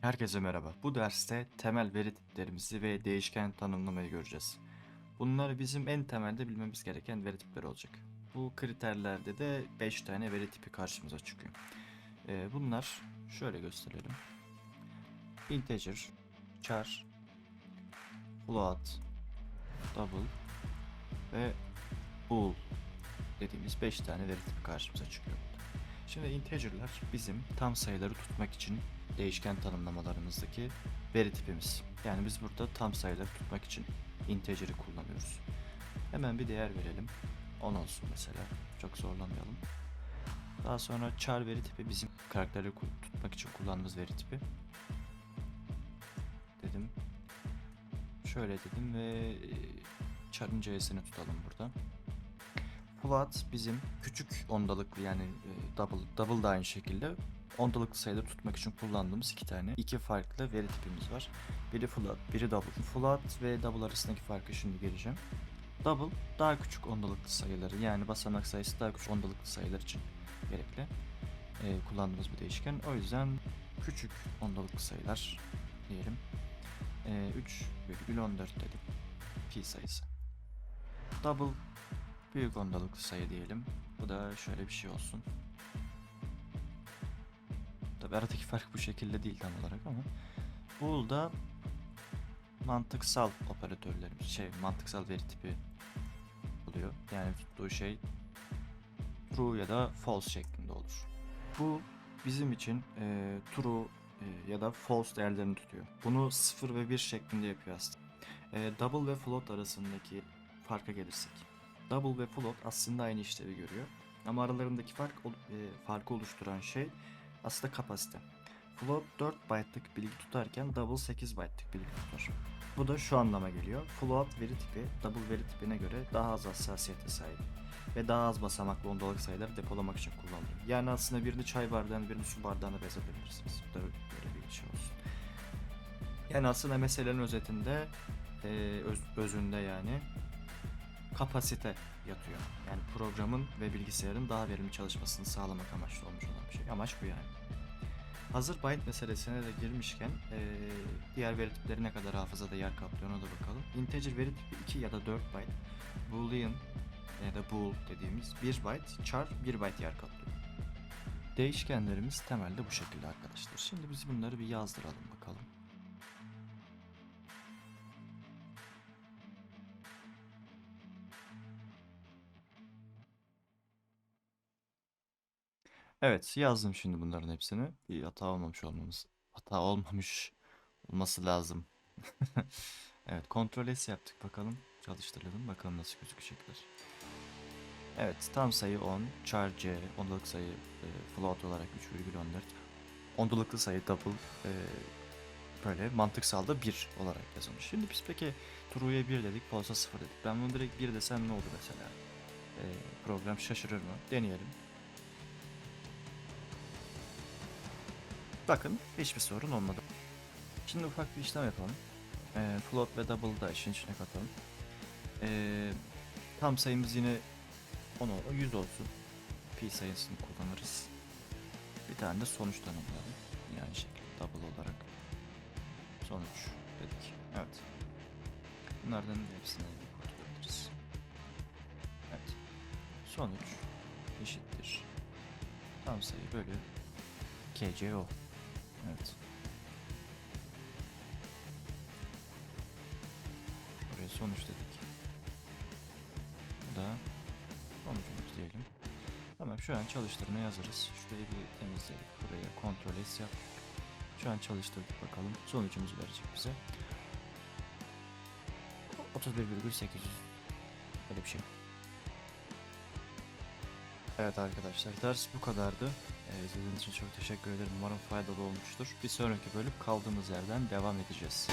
Herkese merhaba. Bu derste temel veri tiplerimizi ve değişken tanımlamayı göreceğiz. Bunlar bizim en temelde bilmemiz gereken veri tipleri olacak. Bu kriterlerde de 5 tane veri tipi karşımıza çıkıyor. Ee, bunlar şöyle gösterelim. Integer, char, float, double ve bool dediğimiz 5 tane veri tipi karşımıza çıkıyor. Şimdi integer'lar bizim tam sayıları tutmak için değişken tanımlamalarımızdaki veri tipimiz. Yani biz burada tam sayıları tutmak için integer'i kullanıyoruz. Hemen bir değer verelim. 10 olsun mesela. Çok zorlamayalım. Daha sonra char veri tipi bizim karakterleri tutmak için kullandığımız veri tipi. Dedim. Şöyle dedim ve e, char'ın c'sini tutalım burada. Float bizim küçük ondalıklı yani e, double, double da aynı şekilde ondalıklı sayıları tutmak için kullandığımız iki tane iki farklı veri tipimiz var. Biri float, biri double. Float ve double arasındaki farkı şimdi geleceğim. Double daha küçük ondalıklı sayıları yani basamak sayısı daha küçük ondalıklı sayılar için gerekli e, kullandığımız bir değişken. O yüzden küçük ondalıklı sayılar diyelim. E, 3,14 dedim. Pi sayısı. Double büyük ondalıklı sayı diyelim. Bu da şöyle bir şey olsun. Tabi aradaki fark bu şekilde değil tam olarak ama Bool'da mantıksal operatörlerimiz şey mantıksal veri tipi oluyor. Yani tuttuğu şey true ya da false şeklinde olur. Bu bizim için e, true e, ya da false değerlerini tutuyor. Bunu 0 ve 1 şeklinde yapıyor aslında. E, double ve float arasındaki farka gelirsek. Double ve float aslında aynı işlevi görüyor. Ama aralarındaki fark e, farkı oluşturan şey aslında kapasite. Float 4 byte'lık bilgi tutarken double 8 byte'lık bilgi tutar. Bu da şu anlama geliyor. Float veri tipi double veri tipine göre daha az hassasiyete sahip ve daha az basamaklı ondalık sayıları depolamak için kullanılıyor. Yani aslında birini çay bardağını birini su bardağına benzetebilirsiniz. Bu da böyle bir şey olsun. Yani aslında meselenin özetinde e, öz- özünde yani kapasite yatıyor. Yani programın ve bilgisayarın daha verimli çalışmasını sağlamak amaçlı olmuş olan bir şey. Amaç bu yani. Hazır byte meselesine de girmişken eee, diğer veri tipleri ne kadar hafızada yer kaplıyor ona da bakalım. Integer veri tipi 2 ya da 4 byte. Boolean ya da bool dediğimiz 1 byte, char 1 byte yer kaplıyor. Değişkenlerimiz temelde bu şekilde arkadaşlar. Şimdi biz bunları bir yazdıralım bakalım. Evet, yazdım şimdi bunların hepsini. Bir hata olmamış olmamız. Hata olmamış olması lazım. Evet, kontrol S yaptık bakalım. Çalıştıralım bakalım nasıl gözükecekler. Evet, tam sayı 10, char C, ondalık sayı e, float olarak 3,14. Ondalıklı sayı double e, böyle mantıksalda 1 olarak yazılmış. Şimdi biz peki true'ya 1 dedik, false'a 0 dedik. Ben bunu direkt 1 desem ne olur mesela? E, program şaşırır mı? Deneyelim. Bakın hiçbir sorun olmadı. Şimdi ufak bir işlem yapalım. Ee, float ve double'ı da işin içine katalım. Ee, tam sayımız yine 10 ol- 100 olsun. Pi sayısını kullanırız. Bir tane de sonuç tanımlayalım. Yani şekilde double olarak. Sonuç dedik. Evet. Bunlardan hepsini kurtulabiliriz. Evet. Sonuç eşittir. Tam sayı bölü KCO. Evet. Buraya sonuç dedik. Bu da sonucumuz diyelim. Tamam şu an çalıştırmaya hazırız. Şurayı bir temizledik. Buraya kontrol S yap. Şu an çalıştırdık bakalım. Sonucumuzu verecek bize. 31,800 Böyle bir şey. Evet arkadaşlar ders bu kadardı. Ee, izlediğiniz için çok teşekkür ederim. Umarım faydalı olmuştur. Bir sonraki bölüm kaldığımız yerden devam edeceğiz.